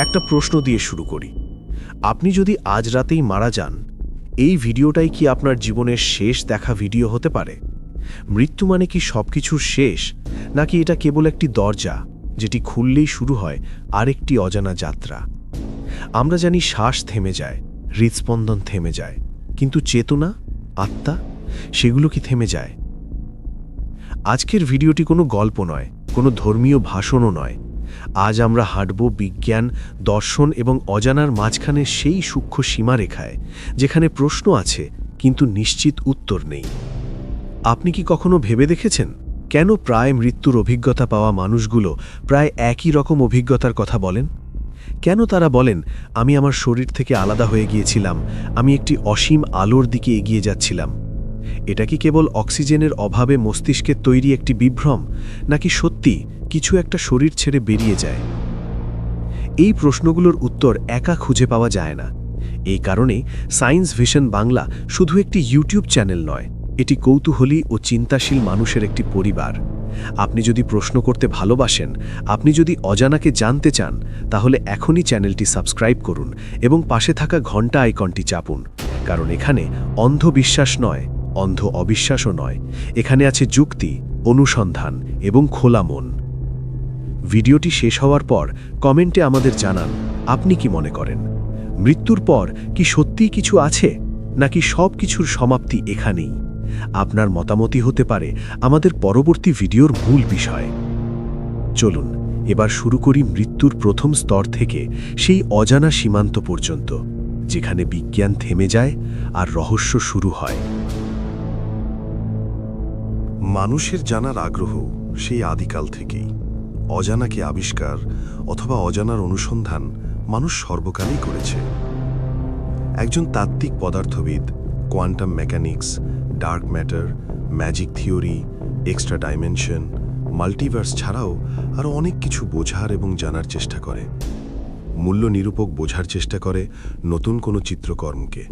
একটা প্রশ্ন দিয়ে শুরু করি। আপনি যদি আজ রাতেই মারা যান, এই ভিডিওটাই কি আপনার জীবনের শেষ দেখা ভিডিও হতে পারে? মৃত্যু মানে কি সব কিছুর শেষ, নাকি এটা কেবল একটি দরজা, যেটি খুললেই শুরু হয় আরেকটি অজানা যাত্রা? আমরা জানি শ্বাস থেমে যায়, হৃদস্পন্দন থেমে যায়, কিন্তু চেতনা, আত্মা, সেগুলো কি থেমে যায়? আজকের ভিডিওটি কোনো গল্প নয়, কোনো ধর্মীয় ভাষণও নয় আজ আমরা হাঁটব বিজ্ঞান, দর্শন এবং অজানার মাঝখানে সেই সূক্ষ্ম সীমারেখায়, যেখানে প্রশ্ন আছে, কিন্তু নিশ্চিত উত্তর নেই। আপনি কি কখনো ভেবে দেখেছেন? কেন প্রায় মৃত্যুর অভিজ্ঞতা পাওয়া মানুষগুলো প্রায় একই রকম অভিজ্ঞতার কথা বলেন? কেন তারা বলেন, আমি আমার শরীর থেকে আলাদা হয়ে গিয়েছিলাম, আমি একটি অসীম আলোর দিকে এগিয়ে যাচ্ছিলাম এটা কি কেবল অক্সিজেনের অভাবে মস্তিষ্কের তৈরি একটি বিভ্রম, নাকি সত্যি কিছু একটা শরীর ছেড়ে বেরিয়ে যায়। এই প্রশ্নগুলোর উত্তর একা খুঁজে পাওয়া যায় না। এই কারণে সায়েন্স ভিশন বাংলা শুধু একটি ইউটিউব চ্যানেল নয়, এটি কৌতূহলী ও চিন্তাশীল মানুষের একটি পরিবার। আপনি যদি প্রশ্ন করতে ভালোবাসেন, আপনি যদি অজানাকে জানতে চান, তাহলে এখনই চ্যানেলটি সাবস্ক্রাইব করুন এবং পাশে থাকা ঘণ্টা আইকনটি চাপুন। কারণ এখানে অন্ধ বিশ্বাস নয়, অন্ধ অবিশ্বাসও নয়। এখানে আছে যুক্তি, অনুসন্ধান এবং খোলা মন। ভিডিওটি শেষ হওয়ার পর কমেন্টে আমাদের জানান, আপনি কি মনে করেন? মৃত্যুর পর কি সত্যিই কিছু আছে? নাকি সব কিছুর সমাপ্তি এখানেই? আপনার মতামতই হতে পারে আমাদের পরবর্তী ভিডিওর মূল বিষয়। চলুন, এবার শুরু করি মৃত্যুর প্রথম স্তর থেকে সেই অজানা সীমান্ত পর্যন্ত, যেখানে বিজ্ঞান থেমে যায় আর রহস্য শুরু হয়। মানুষের জানার আগ্রহ সেই আদিকাল থেকেই। অজানাকে আবিষ্কার অথবা অজানার অনুসন্ধান মানুষ সর্বকালেই করেছে? একজন তাত্ত্বিক পদার্থবিদ, quantum mechanics, dark matter, magic theory, extra dimension, multiverse ছাড়াও আরও অনেক কিছু বোঝার এবং জানার চেষ্টা করে। মূল্য নিরূপক বোঝার চেষ্টা করে নতুন কোনো চিত্রকর্মকে।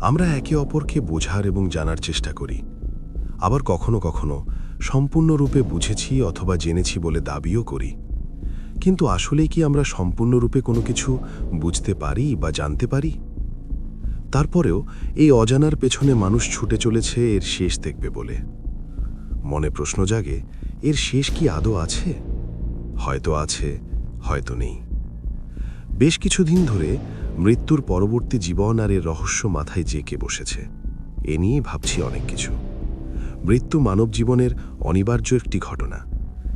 আমরা একে অপরকে বোঝার এবং জানার চেষ্টা করি। আবার কখনো কখনো সম্পূর্ণরূপে বুঝেছি অথবা জেনেছি বলে দাবিও করি। কিন্তু আসলে কি আমরা সম্পূর্ণরূপে কোনো কিছু বুঝতে পারি বা জানতে পারি? তারপরেও এই অজানার পেছনে মানুষ ছুটে চলেছে এর শেষ দেখবে বলে। মনে প্রশ্ন জাগে, এর শেষ কি আদৌ আছে? হয়তো আছে, হয়তো নেই। বেশ কিছুদিন ধরে মৃত্যুর পরবর্তী জীবন আর এর রহস্য মাথায় জেঁকে বসেছে। এ নিয়েই ভাবছি অনেক কিছু। মৃত্যু মানব জীবনের অনিবার্য একটি ঘটনা।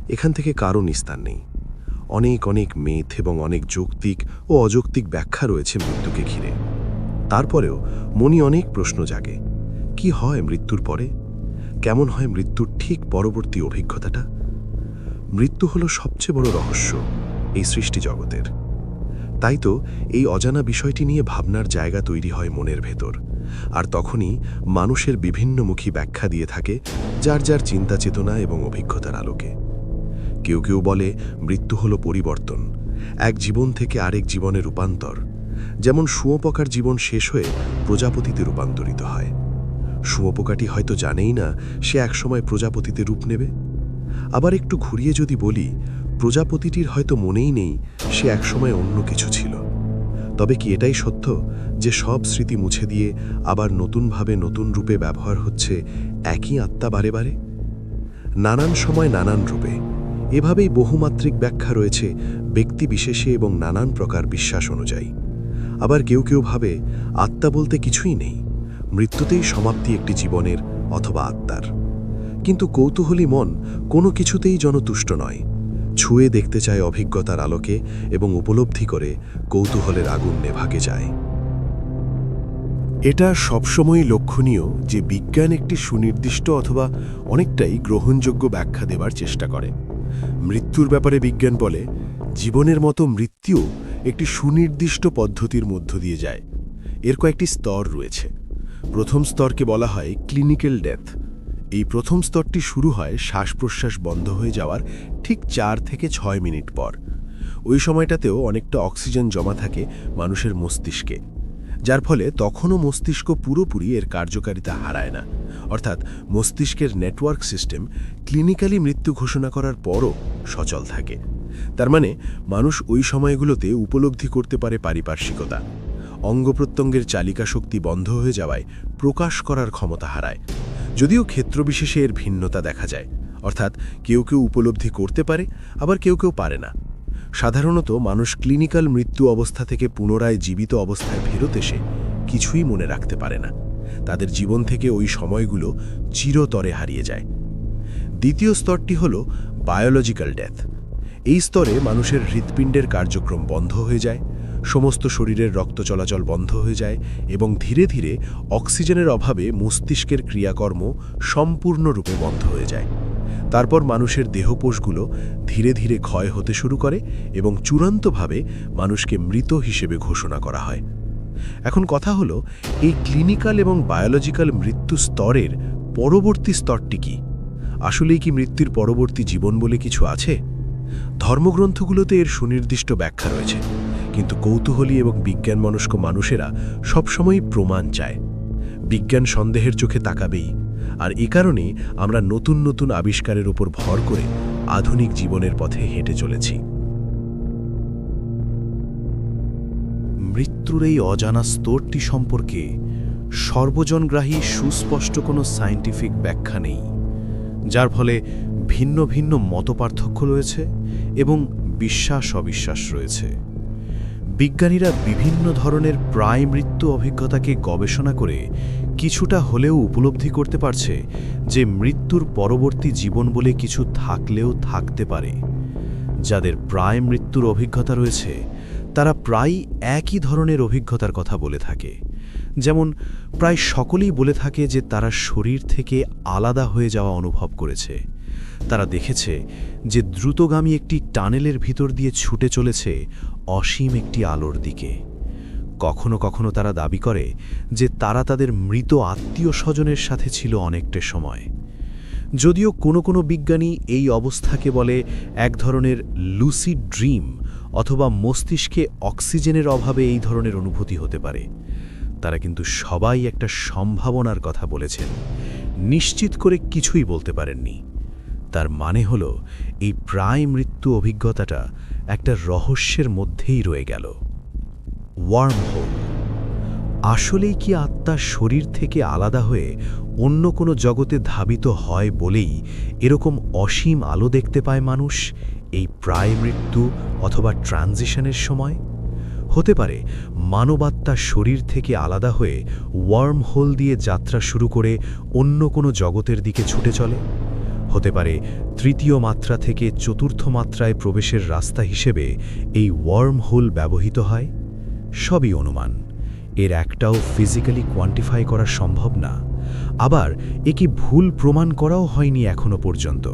এখান থেকে কারও নিস্তার নেই। অনেক অনেক মেথ এবং অনেক যৌক্তিক ও অযৌক্তিক ব্যাখ্যা রয়েছে মৃত্যুকে ঘিরে। তারপরেও মনি অনেক প্রশ্ন জাগে, কি হয় মৃত্যুর পরে? কেমন হয় মৃত্যুর ঠিক পরবর্তী অভিজ্ঞতাটা? মৃত্যু হলো সবচেয়ে বড় রহস্য এই সৃষ্টি জগতের। তাই তো এই অজানা বিষয়টি নিয়ে ভাবনার জায়গা তৈরি হয় মনের ভেতর। আর তখনই মানুষের বিভিন্নমুখী ব্যাখ্যা দিয়ে থাকে যার যার চিন্তা চেতনা এবং অভিজ্ঞতার আলোকে। কেউ কেউ বলে মৃত্যু হল পরিবর্তন, এক জীবন থেকে আরেক জীবনে রূপান্তর, যেমন শুঁয়োপোকার জীবন শেষ হয়ে প্রজাপতিতে রূপান্তরিত হয়। শুঁয়োপোকাটি হয়তো জানেই না সে একসময় প্রজাপতিতে রূপ নেবে। আবার একটু ঘুরিয়ে যদি বলি, প্রজাপতিটির হয়তো মনেই নেই সে একসময় অন্য কিছু ছিল। তবে কি এটাই সত্য যে সব স্মৃতি মুছে দিয়ে আবার নতুনভাবে নতুন রূপে ব্যবহার হচ্ছে একই আত্মা বারে বারে? নানান সময় নানান রূপে। এভাবেই বহুমাত্রিক ব্যাখ্যা রয়েছে ব্যক্তি বিশেষে এবং নানান প্রকার বিশ্বাস অনুযায়ী। আবার কেউ কেউ ভাবে আত্মা বলতে কিছুই নেই, মৃত্যুতেই সমাপ্তি একটি জীবনের অথবা আত্মার। কিন্তু কৌতূহলী মন কোনো কিছুতেই জনতুষ্ট নয়। ছুঁয়ে দেখতে চায় অভিজ্ঞতার আলোকে এবং উপলব্ধি করে কৌতূহলের আগুন নেভাকে যায়। এটা সবসময়ই লক্ষণীয় যে বিজ্ঞান একটি সুনির্দিষ্ট অথবা অনেকটাই গ্রহণযোগ্য ব্যাখ্যা দেবার চেষ্টা করে। মৃত্যুর ব্যাপারে বিজ্ঞান বলে, জীবনের মতো মৃত্যুও একটি সুনির্দিষ্ট পদ্ধতির মধ্য দিয়ে যায়। এর কয়েকটি স্তর রয়েছে। প্রথম স্তরকে বলা হয় ক্লিনিক্যাল ডেথ এই প্রথম স্তরটি শুরু হয় শ্বাস প্রশ্বাস বন্ধ হয়ে যাওয়ার ঠিক চার থেকে ছয় মিনিট পর। ওই সময়টাতেও অনেকটা অক্সিজেন জমা থাকে মানুষের মস্তিষ্কে, যার ফলে তখনও মস্তিষ্ক পুরোপুরি এর কার্যকারিতা হারায় না। অর্থাৎ মস্তিষ্কের নেটওয়ার্ক সিস্টেম ক্লিনিক্যালি মৃত্যু ঘোষণা করার পরও সচল থাকে। তার মানে মানুষ ওই সময়গুলোতে উপলব্ধি করতে পারে পারিপার্শ্বিকতা। অঙ্গপ্রত্যঙ্গের চালিকা শক্তি বন্ধ হয়ে যাওয়ায় প্রকাশ করার ক্ষমতা হারায়। যদিও ক্ষেত্রবিশেষে এর ভিন্নতা দেখা যায়, অর্থাৎ কেউ কেউ উপলব্ধি করতে পারে, আবার কেউ কেউ পারে না। সাধারণত মানুষ ক্লিনিক্যাল মৃত্যু অবস্থা থেকে পুনরায় জীবিত অবস্থায় ফেরত এসে কিছুই মনে রাখতে পারে না। তাদের জীবন থেকে ওই সময়গুলো চিরতরে হারিয়ে যায়। দ্বিতীয় স্তরটি হল বায়োলজিক্যাল ডেথ। এই স্তরে মানুষের হৃৎপিণ্ডের কার্যক্রম বন্ধ হয়ে যায় সমস্ত শরীরের রক্ত চলাচল বন্ধ হয়ে যায় এবং ধীরে ধীরে অক্সিজেনের অভাবে মস্তিষ্কের ক্রিয়াকর্ম সম্পূর্ণরূপে বন্ধ হয়ে যায়। তারপর মানুষের দেহপোষগুলো ধীরে ধীরে ক্ষয় হতে শুরু করে এবং চূড়ান্তভাবে মানুষকে মৃত হিসেবে ঘোষণা করা হয়। এখন কথা হলো, এই ক্লিনিক্যাল এবং বায়োলজিক্যাল মৃত্যু স্তরের পরবর্তী স্তরটি কি? আসলেই কি মৃত্যুর পরবর্তী জীবন বলে কিছু আছে? ধর্মগ্রন্থগুলোতে এর সুনির্দিষ্ট ব্যাখ্যা রয়েছে। কিন্তু কৌতূহলী এবং বিজ্ঞানমনস্ক মানুষেরা সবসময়ই প্রমাণ চায়। বিজ্ঞান সন্দেহের চোখে তাকাবেই, আর এ কারণেই আমরা নতুন নতুন আবিষ্কারের উপর ভর করে আধুনিক জীবনের পথে হেঁটে চলেছি। মৃত্যুর এই অজানা স্তরটি সম্পর্কে সর্বজনগ্রাহী সুস্পষ্ট কোনো সায়েন্টিফিক ব্যাখ্যা নেই, যার ফলে ভিন্ন ভিন্ন মতপার্থক্য রয়েছে এবং বিশ্বাস অবিশ্বাস রয়েছে। বিজ্ঞানীরা বিভিন্ন ধরনের প্রায় মৃত্যু অভিজ্ঞতাকে গবেষণা করে কিছুটা হলেও উপলব্ধি করতে পারছে যে মৃত্যুর পরবর্তী জীবন বলে কিছু থাকলেও থাকতে পারে। যাদের প্রায় মৃত্যুর অভিজ্ঞতা রয়েছে, তারা প্রায় একই ধরনের অভিজ্ঞতার কথা বলে থাকে। যেমন, প্রায় সকলেই বলে থাকে যে তারা শরীর থেকে আলাদা হয়ে যাওয়া অনুভব করেছে। তারা দেখেছে যে দ্রুতগামী একটি টানেলের ভিতর দিয়ে ছুটে চলেছে অসীম একটি আলোর দিকে। কখনো কখনো তারা দাবি করে যে তারা তাদের মৃত আত্মীয় স্বজনের সাথে ছিল অনেকটা সময়। যদিও কোনো কোনো বিজ্ঞানী এই অবস্থাকে বলে এক ধরনের লুসি ড্রিম অথবা মস্তিষ্কে অক্সিজেনের অভাবে এই ধরনের অনুভূতি হতে পারে। তারা কিন্তু সবাই একটা সম্ভাবনার কথা বলেছেন। নিশ্চিত করে কিছুই বলতে পারেননি। তার মানে হল, এই প্রায় মৃত্যু অভিজ্ঞতাটা একটা রহস্যের মধ্যেই রয়ে গেল। ওয়ার্ম হোল আসলেই কি আত্মা শরীর থেকে আলাদা হয়ে অন্য কোনো জগতে ধাবিত হয় বলেই এরকম অসীম আলো দেখতে পায় মানুষ এই প্রায় মৃত্যু অথবা ট্রানজিশনের সময়? হতে পারে মানবাত্মা শরীর থেকে আলাদা হয়ে ওয়ার্ম হোল দিয়ে যাত্রা শুরু করে অন্য কোনো জগতের দিকে ছুটে চলে? হতে পারে, তৃতীয় মাত্রা থেকে চতুর্থ মাত্রায় প্রবেশের রাস্তা হিসেবে এই ওয়ার্ম হোল ব্যবহৃত হয়? সবই অনুমান। এর একটাও ফিজিক্যালি কোয়ান্টিফাই করা সম্ভব না। আবার একে ভুল প্রমাণ করাও হয়নি এখনও পর্যন্ত?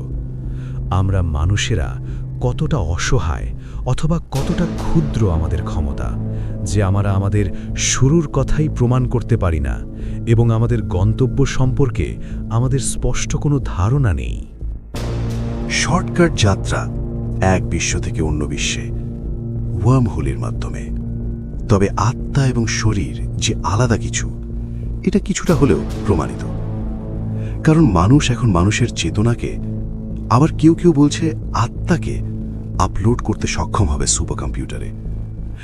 আমরা মানুষেরা কতটা অসহায় অথবা কতটা ক্ষুদ্র আমাদের ক্ষমতা, যে আমরা আমাদের শুরুর কথাই প্রমাণ করতে পারি না এবং আমাদের গন্তব্য সম্পর্কে আমাদের স্পষ্ট কোনো ধারণা নেই। শর্টকাট যাত্রা এক বিশ্ব থেকে অন্য বিশ্বে ওয়ার্মহোলের মাধ্যমে। তবে আত্মা এবং শরীর যে আলাদা কিছু, এটা কিছুটা হলেও প্রমাণিত। কারণ মানুষ এখন মানুষের চেতনাকে, আবার কেউ কেউ বলছে আত্মাকে আপলোড করতে সক্ষম হবে সুপার কম্পিউটারে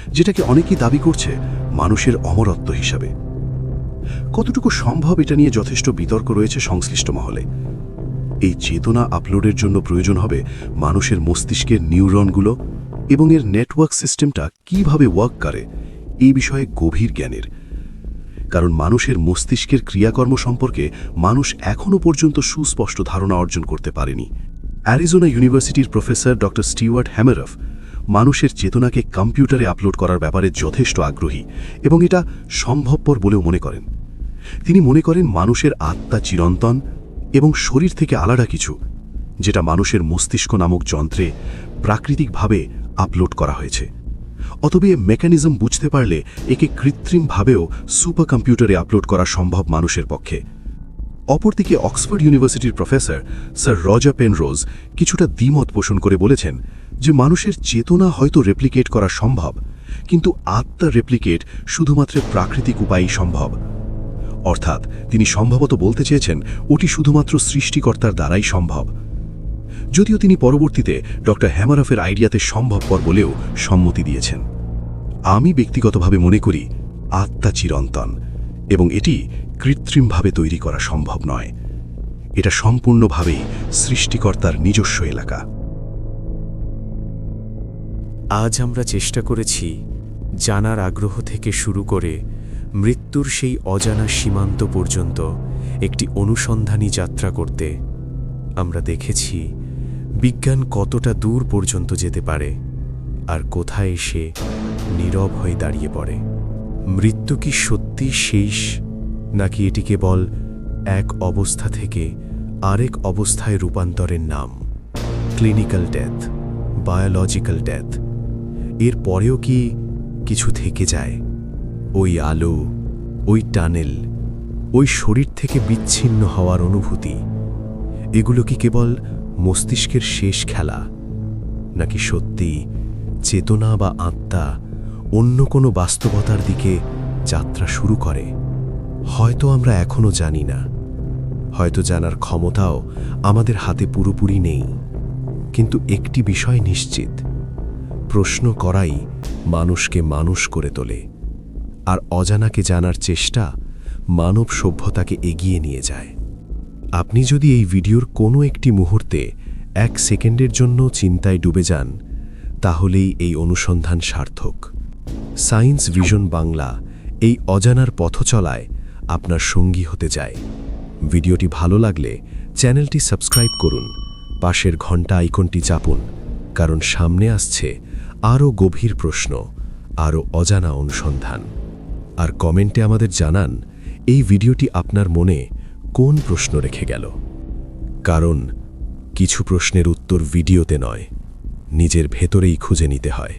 যেটাকে অনেকেই দাবি করছে মানুষের অমরত্ব হিসাবে। কতটুকু সম্ভব এটা নিয়ে যথেষ্ট বিতর্ক রয়েছে সংশ্লিষ্ট মহলে? এই চেতনা আপলোডের জন্য প্রয়োজন হবে মানুষের মস্তিষ্কের নিউরনগুলো এবং এর নেটওয়ার্ক সিস্টেমটা কীভাবে ওয়ার্ক করে এই বিষয়ে গভীর জ্ঞানের। কারণ মানুষের মস্তিষ্কের ক্রিয়াকর্ম সম্পর্কে মানুষ এখনও পর্যন্ত সুস্পষ্ট ধারণা অর্জন করতে পারেনি। অ্যারিজোনা ইউনিভার্সিটির প্রফেসর ডক্টর স্টিওয়ার্ট হ্যামেরফ মানুষের চেতনাকে কম্পিউটারে আপলোড করার ব্যাপারে যথেষ্ট আগ্রহী এবং এটা সম্ভবপর বলেও মনে করেন। তিনি মনে করেন মানুষের আত্মা চিরন্তন এবং শরীর থেকে আলাদা কিছু, যেটা মানুষের মস্তিষ্ক নামক যন্ত্রে প্রাকৃতিকভাবে আপলোড করা হয়েছে। অতবে এ মেকানিজম বুঝতে পারলে একে কৃত্রিমভাবেও সুপার কম্পিউটারে আপলোড করা সম্ভব মানুষের পক্ষে। অপরদিকে অক্সফোর্ড ইউনিভার্সিটির প্রফেসর স্যার রজা পেনরোজ কিছুটা দ্বিমত পোষণ করে বলেছেন যে মানুষের চেতনা হয়তো রেপ্লিকেট করা সম্ভব, কিন্তু আত্মা রেপ্লিকেট শুধুমাত্র প্রাকৃতিক উপায়েই সম্ভব। অর্থাৎ তিনি সম্ভবত বলতে চেয়েছেন ওটি শুধুমাত্র সৃষ্টিকর্তার দ্বারাই সম্ভব। যদিও তিনি পরবর্তীতে ডক্টর হ্যামারফের আইডিয়াতে সম্ভবপর বলেও সম্মতি দিয়েছেন। আমি ব্যক্তিগতভাবে মনে করি, আত্মা চিরন্তন। এবং এটি কৃত্রিমভাবে তৈরি করা সম্ভব নয়। এটা সম্পূর্ণভাবেই সৃষ্টিকর্তার নিজস্ব এলাকা। আজ আমরা চেষ্টা করেছি জানার আগ্রহ থেকে শুরু করে মৃত্যুর সেই অজানা সীমান্ত পর্যন্ত একটি অনুসন্ধানী যাত্রা করতে। আমরা দেখেছি বিজ্ঞান কতটা দূর পর্যন্ত যেতে পারে আর কোথায় এসে নীরব হয়ে দাঁড়িয়ে পড়ে। মৃত্যু কি সত্যি শেষ, নাকি এটি কেবল এক অবস্থা থেকে আরেক অবস্থায় রূপান্তরের নাম? Clinical death, biological death. এর পরেও কি কিছু থেকে যায়? ওই আলো, ওই টানেল, ওই শরীর থেকে বিচ্ছিন্ন হওয়ার অনুভূতি, এগুলো কি কেবল মস্তিষ্কের শেষ খেলা, নাকি সত্যি চেতনা বা আত্মা অন্য কোনো বাস্তবতার দিকে যাত্রা শুরু করে। হয়তো আমরা এখনও জানি না। হয়তো জানার ক্ষমতাও আমাদের হাতে পুরোপুরি নেই। কিন্তু একটি বিষয় নিশ্চিত, প্রশ্ন করাই মানুষকে মানুষ করে তোলে, আর অজানাকে জানার চেষ্টা মানব সভ্যতাকে এগিয়ে নিয়ে যায়। আপনি যদি এই ভিডিওর কোনো একটি মুহূর্তে এক সেকেন্ডের জন্য চিন্তায় ডুবে যান, তাহলেই এই অনুসন্ধান সার্থক। সায়েন্স ভিশন বাংলা এই অজানার পথচলায় আপনার সঙ্গী হতে যায় ভিডিওটি ভালো লাগলে চ্যানেলটি সাবস্ক্রাইব করুন, পাশের ঘণ্টা আইকনটি চাপুন, কারণ সামনে আসছে আরও গভীর প্রশ্ন, আরও অজানা অনুসন্ধান। আর কমেন্টে আমাদের জানান, এই ভিডিওটি আপনার মনে কোন প্রশ্ন রেখে গেল? কারণ কিছু প্রশ্নের উত্তর ভিডিওতে নয়, নিজের ভেতরেই খুঁজে নিতে হয়।